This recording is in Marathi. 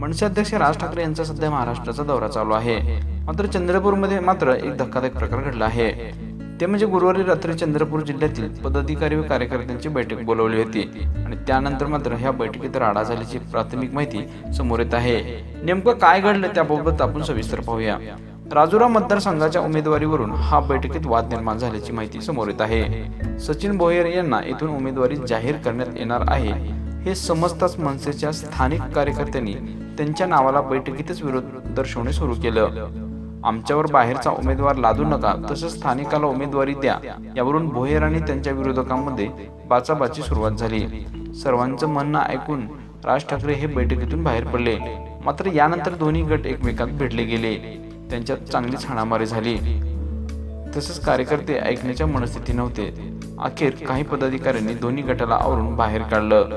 मनसे अध्यक्ष राज ठाकरे यांचा सध्या महाराष्ट्राचा दौरा चालू आहे. मात्र चंद्रपूरमध्ये मात्र एक धक्कादायक प्रकार घडला आहे. ते म्हणजे गुरुवारी रात्री चंद्रपूर जिल्ह्यातील पदाधिकारी व कार्यकर्त्यांची बैठक बोलवली होती आणि त्यानंतर मात्र ह्या बैठकीत राडा झाल्याची प्राथमिक माहिती समोर येत आहे. नेमकं काय घडलं त्याबाबत आपण सविस्तर पाहूया. राजुरा मतदारसंघाच्या उमेदवारीवरून हा बैठकीत वाद निर्माण झाल्याची माहिती समोर येत आहे. सचिन बोहेर यांना येथून उमेदवारी जाहीर करण्यात येणार आहे. हे समजताच मनसेच्या स्थानिक कार्यकर्त्यांनी त्यांच्या नावाला बैठकीतच विरोध दर्शवणे सुरू केलं. आमच्यावर बाहेरचा उमेदवार लादू नका तसंच स्थानिकाला उमेदवारी द्या यावरून भोयर आणि त्यांच्या विरोधकांमध्ये बाचाबाची सुरुवात झाली. सर्वांचं म्हणणं ऐकून राज ठाकरे हे बैठकीतून बाहेर पडले. मात्र यानंतर दोन्ही गट एकमेकात भिडले गेले. त्यांच्यात चांगलीच हाणामारी झाली. तसंच कार्यकर्ते ऐकण्याच्या मनस्थिती नव्हते. अखेर काही पदाधिकाऱ्यांनी दोन्ही गटाला आवरून बाहेर काढलं.